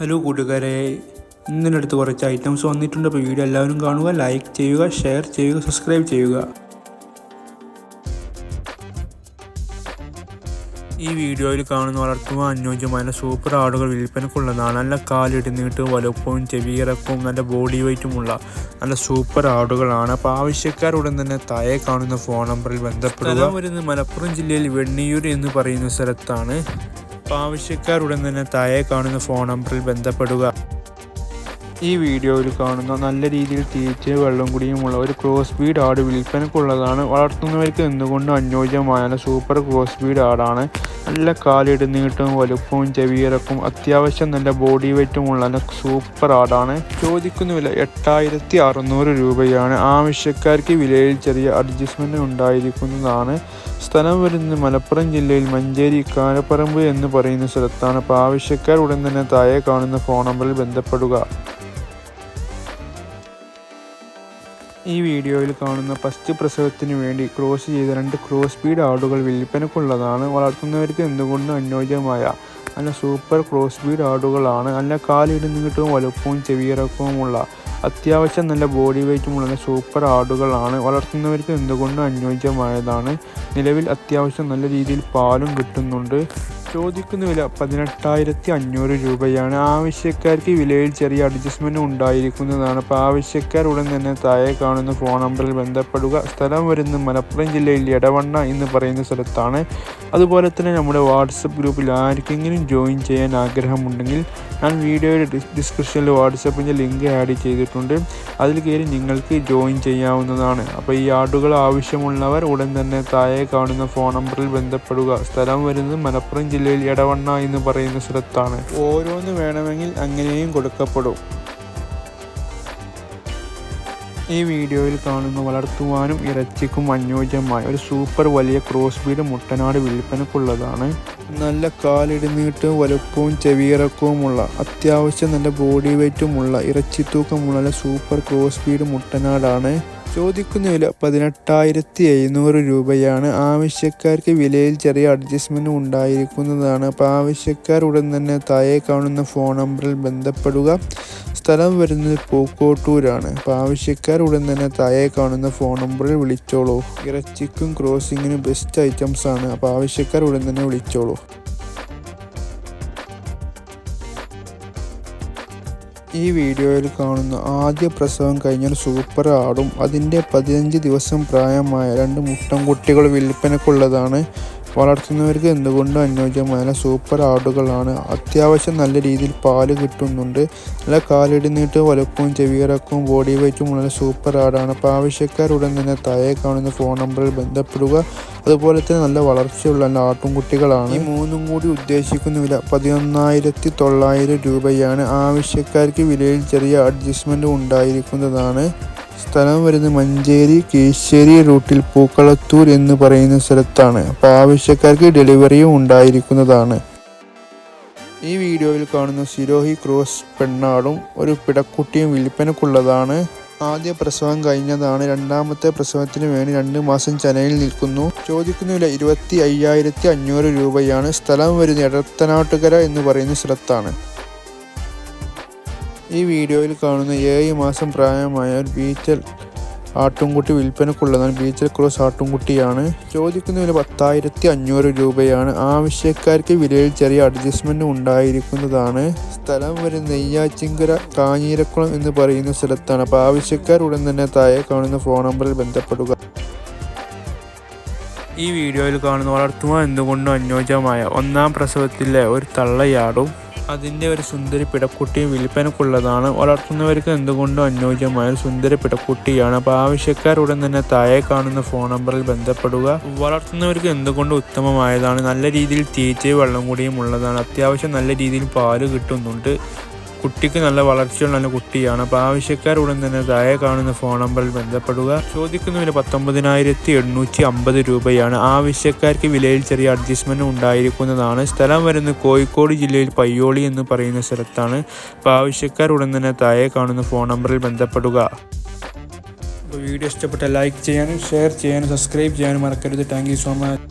Hello കൂട്ടുകാരെ ഇന്നലെ അടുത്ത് കുറച്ച് ഐറ്റംസ് വന്നിട്ടുണ്ട്. അപ്പോൾ വീഡിയോ എല്ലാവരും കാണുക ലൈക്ക് ചെയ്യുക ഷെയർ ചെയ്യുക സബ്സ്ക്രൈബ് ചെയ്യുക. ഈ വീഡിയോയിൽ കാണുന്ന വളർത്തുക അനുയോജ്യമായ സൂപ്പർ ആടുകൾ വിൽപ്പനക്കുള്ളതാണ് നല്ല കാലിട്ട് നീട്ട് വലുപ്പവും ചെവിയിറക്കവും നല്ല ബോഡി വെയിറ്റുമുള്ള നല്ല സൂപ്പർ ആടുകളാണ്. അപ്പോൾ ആവശ്യക്കാരുടൻ തന്നെ താഴെ കാണുന്ന ഫോൺ നമ്പറിൽ ബന്ധപ്പെടുക. വരുന്നത് മലപ്പുറം ജില്ലയിൽ വെണ്ണിയൂർ എന്ന് പറയുന്ന സ്ഥലത്താണ്. അപ്പോൾ ആവശ്യക്കാരുടൻ തന്നെ താഴെ കാണുന്ന ഫോൺ നമ്പറിൽ ബന്ധപ്പെടുക. ഈ വീഡിയോയിൽ കാണുന്ന നല്ല രീതിയിൽ തീറ്റ വെള്ളം കുടിയുമുള്ള ഒരു ക്രോസ് ബീഡ് ആട് വിൽപ്പനക്കുള്ളതാണ് വളർത്തുന്നവർക്ക് എന്തുകൊണ്ടും അനുയോജ്യമായ സൂപ്പർ ക്രോസ് ബീഡ് ആടാണ്. നല്ല കാലിട് നീട്ടവും വലുപ്പവും ചെവിയിറക്കും അത്യാവശ്യം നല്ല ബോഡി വെയിറ്റുമുള്ള സൂപ്പർ ആടാണ് ചോദിക്കുന്ന വില എട്ടായിരത്തി അറുന്നൂറ് രൂപയാണ്. ആവശ്യക്കാർക്ക് വിലയിൽ ചെറിയ അഡ്ജസ്റ്റ്മെന്റ് ഉണ്ടായിരിക്കുന്നതാണ്. സ്ഥലം വരുന്നത് മലപ്പുറം ജില്ലയിൽ മഞ്ചേരി കാരപ്പറമ്പ് എന്ന് പറയുന്ന സ്ഥലത്താണ്. അപ്പോൾ ആവശ്യക്കാർ ഉടൻ തന്നെ താഴെ കാണുന്ന ഫോൺ നമ്പറിൽ ബന്ധപ്പെടുക. ഈ വീഡിയോയിൽ കാണുന്ന പസ്റ്റ് പ്രസവത്തിന് വേണ്ടി ക്രോസ് ചെയ്ത രണ്ട് ക്രോസ് സ്പീഡ് ആടുകൾ വിൽപ്പനക്കുള്ളതാണ് വളർത്തുന്നവർക്ക് എന്തുകൊണ്ടും അനുയോജ്യമായ നല്ല സൂപ്പർ ക്രോസ് ബീഡ് ആടുകളാണ്. നല്ല കാലിടുന്നിട്ടും വലുപ്പവും ചെവിയിറക്കവുമുള്ള അത്യാവശ്യം നല്ല ബോഡി വെയ്റ്റുമുള്ള സൂപ്പർ ആടുകളാണ്. വളർത്തുന്നവർക്ക് എന്തുകൊണ്ടും അനുയോജ്യമായതാണ്. നിലവിൽ അത്യാവശ്യം നല്ല രീതിയിൽ പാലും കിട്ടുന്നുണ്ട്. ചോദിക്കുന്ന വില പതിനെട്ടായിരത്തി അഞ്ഞൂറ് രൂപയാണ് ആവശ്യക്കാർക്ക് വിലയിൽ ചെറിയ അഡ്ജസ്റ്റ്മെന്റ് ഉണ്ടായിരിക്കുന്നതാണ്. അപ്പോൾ ആവശ്യക്കാർ ഉടൻ തന്നെ താഴെ കാണുന്ന ഫോൺ നമ്പറിൽ ബന്ധപ്പെടുക. സ്ഥലം വരുന്ന മലപ്പുറം ജില്ലയിൽ എടവണ്ണ എന്ന് പറയുന്ന സ്ഥലത്താണ്. അതുപോലെ തന്നെ നമ്മുടെ വാട്സപ്പ് ഗ്രൂപ്പിൽ ആർക്കെങ്കിലും ജോയിൻ ചെയ്യാൻ ആഗ്രഹമുണ്ടെങ്കിൽ ഞാൻ വീഡിയോയുടെ ഡിസ്ക്രിപ്ഷനിൽ വാട്സപ്പിന്റെ ലിങ്ക് ആഡ് ചെയ്തിട്ടുണ്ട്. അതിൽ കയറി നിങ്ങൾക്ക് ജോയിൻ ചെയ്യാവുന്നതാണ്. അപ്പോൾ ഈ ആടുകൾ ആവശ്യമുള്ളവർ ഉടൻ തന്നെ താഴെ കാണുന്ന ഫോൺ നമ്പറിൽ ബന്ധപ്പെടുക. സ്ഥലം വരുന്നത് മലപ്പുറം ജില്ലയിൽ എടവണ്ണ എന്ന് പറയുന്ന സ്ഥലത്താണ്. ഓരോന്ന് വേണമെങ്കിൽ അങ്ങനെയും കൊടുക്കപ്പെടും. ഈ വീഡിയോയിൽ കാണുന്ന വളർത്തുവാനും ഇറച്ചിക്കും അനുയോജ്യമായ ഒരു സൂപ്പർ വലിയ ക്രോസ് ബീഡ് മുട്ടനാട് വിൽപ്പനക്കുള്ളതാണ്. നല്ല കാലിടുന്നീട്ടും വലുപ്പവും ചെവിയിറക്കവുമുള്ള അത്യാവശ്യം നല്ല ബോഡി വെയ്റ്റുമുള്ള ഇറച്ചി തൂക്കമുള്ള നല്ല സൂപ്പർ ക്രോസ് ബീഡ് മുട്ടനാടാണ്. ചോദിക്കുന്ന വില പതിനെട്ടായിരത്തി എഴുന്നൂറ് രൂപയാണ്. ആവശ്യക്കാർക്ക് വിലയിൽ ചെറിയ അഡ്ജസ്റ്റ്മെന്റ് ഉണ്ടായിരിക്കുന്നതാണ്. അപ്പോൾ ആവശ്യക്കാർ ഉടൻ തന്നെ താഴെ കാണുന്ന ഫോൺ നമ്പറിൽ ബന്ധപ്പെടുക. സ്ഥലം വരുന്നത് പൂക്കോട്ടൂരാണ്. അപ്പോൾ ആവശ്യക്കാർ ഉടൻ തന്നെ താഴെ കാണുന്ന ഫോൺ നമ്പറിൽ വിളിച്ചോളൂ. ഇറച്ചിക്കും ക്രോസിങ്ങിനും ബെസ്റ്റ് ഐറ്റംസ് ആണ്. അപ്പോൾ ആവശ്യക്കാർ ഉടൻ തന്നെ വിളിച്ചോളൂ. ഈ വീഡിയോയിൽ കാണുന്ന ആദ്യ പ്രസവം കഴിഞ്ഞാൽ സൂപ്പർ ആടും. അതിന്റെ പതിനഞ്ച് ദിവസം പ്രായമായ രണ്ട് മുട്ടൻകുട്ടികൾ വിൽപ്പനക്കുള്ളതാണ് വളർത്തുന്നവർക്ക് എന്തുകൊണ്ടും അനുയോജ്യമായ സൂപ്പർ ആടുകളാണ് അത്യാവശ്യം നല്ല രീതിയിൽ പാൽ കിട്ടുന്നുണ്ട്. നല്ല കാലിടുന്നിട്ട് വലുപ്പവും ചെവിയിറക്കവും ബോഡി വെയ്റ്റും ഉള്ള സൂപ്പർ ആടാണ് അപ്പോൾ ആവശ്യക്കാർ ഉടൻ തന്നെ താഴെ കാണുന്ന ഫോൺ നമ്പറിൽ ബന്ധപ്പെടുക. അതുപോലെ തന്നെ നല്ല വളർച്ചയുള്ള നല്ല ആട്ടുംകുട്ടികളാണ്. ഈ മൂന്നും കൂടി ഉദ്ദേശിക്കുന്ന വില പതിനൊന്നായിരത്തി തൊള്ളായിരം രൂപയാണ്. ആവശ്യക്കാർക്ക് വിലയിൽ ചെറിയ അഡ്ജസ്റ്റ്മെന്റ് ഉണ്ടായിരിക്കുന്നതാണ്. സ്ഥലം വരുന്നത് മഞ്ചേരി കീശ്ശേരി റൂട്ടിൽ പൂക്കളത്തൂർ എന്ന് പറയുന്ന സ്ഥലത്താണ്. അപ്പോൾ ആവശ്യക്കാർക്ക് ഡെലിവറിയും ഉണ്ടായിരിക്കുന്നതാണ്. ഈ വീഡിയോയിൽ കാണുന്ന സിരോഹി ക്രോസ് പെണ്ണാടും ഒരു പിടക്കുട്ടിയും വിൽപ്പനക്കുള്ളതാണ്. ആദ്യ പ്രസവം കഴിഞ്ഞതാണ്. രണ്ടാമത്തെ പ്രസവത്തിന് വേണ്ടി രണ്ട് മാസം ചനയിൽ നിൽക്കുന്നു. ചോദിക്കുന്ന വില ഇരുപത്തി അയ്യായിരത്തി അഞ്ഞൂറ് രൂപയാണ്. സ്ഥലം വരുന്ന എടത്തനാട്ടുകര എന്ന് പറയുന്ന സ്ഥലത്താണ്. ഈ വീഡിയോയിൽ കാണുന്ന ഏഴ് മാസം പ്രായമായ ഒരു ബീച്ചൽ ആട്ടുംകുട്ടി വിൽപ്പനക്കുള്ളതാണ്. ബീച്ചൽ ക്രോസ് ആട്ടുംകുട്ടിയാണ്. ചോദിക്കുന്ന വില പത്തായിരത്തി അഞ്ഞൂറ് രൂപയാണ്. ആവശ്യക്കാർക്ക് വിലയിൽ ചെറിയ അഡ്ജസ്റ്റ്മെന്റ് ഉണ്ടായിരിക്കുന്നതാണ്. സ്ഥലം വരെ നെയ്യാച്ചിങ്കര കാഞ്ഞീരക്കുളം എന്ന് പറയുന്ന സ്ഥലത്താണ്. അപ്പോൾ ആവശ്യക്കാർ ഉടൻ തന്നെ താഴെ കാണുന്ന ഫോൺ നമ്പറിൽ ബന്ധപ്പെടുക. ഈ വീഡിയോയിൽ കാണുന്ന വളർത്തുവാൻ എന്തുകൊണ്ടും അനുയോജ്യമായ ഒന്നാം പ്രസവത്തിലെ ഒരു തള്ളയാടും അതിന്റെ ഒരു സുന്ദരി പിടക്കുട്ടിയും വിൽപ്പനക്കുള്ളതാണ്. വളർത്തുന്നവർക്ക് എന്തുകൊണ്ടും അനുയോജ്യമായ ഒരു സുന്ദരി പിടക്കുട്ടിയാണ്. അപ്പോൾ ആവശ്യക്കാർ ഉടൻ തന്നെ താഴെ കാണുന്ന ഫോൺ നമ്പറിൽ ബന്ധപ്പെടുക. വളർത്തുന്നവർക്ക് എന്തുകൊണ്ടും ഉത്തമമായതാണ്. നല്ല രീതിയിൽ തീറ്റയും വെള്ളം കൂടിയും ഉള്ളതാണ്. അത്യാവശ്യം നല്ല രീതിയിൽ പാൽ കിട്ടുന്നുണ്ട്. കുട്ടിക്ക് നല്ല വളർച്ചയുള്ള കുട്ടിയാണ്. അപ്പോൾ ആവശ്യക്കാർ ഉടൻ തന്നെ താഴെ കാണുന്ന ഫോൺ നമ്പറിൽ ബന്ധപ്പെടുക. ചോദിക്കുന്നതിന് പത്തൊമ്പതിനായിരത്തി എണ്ണൂറ്റി അമ്പത് രൂപയാണ്. ആവശ്യക്കാർക്ക് വിലയിൽ ചെറിയ അഡ്ജസ്റ്റ്മെന്റ് ഉണ്ടായിരിക്കുന്നതാണ്. സ്ഥലം വരുന്നത് കോഴിക്കോട് ജില്ലയിൽ പയ്യോളി എന്ന് പറയുന്ന സ്ഥലത്താണ്. അപ്പോൾ ആവശ്യക്കാർ ഉടൻ തന്നെ താഴെ കാണുന്ന ഫോൺ നമ്പറിൽ ബന്ധപ്പെടുക. അപ്പോൾ വീഡിയോ ഇഷ്ടപ്പെട്ട ലൈക്ക് ചെയ്യാനും ഷെയർ ചെയ്യാനും സബ്സ്ക്രൈബ് ചെയ്യാനും മറക്കരുത്. Thank so much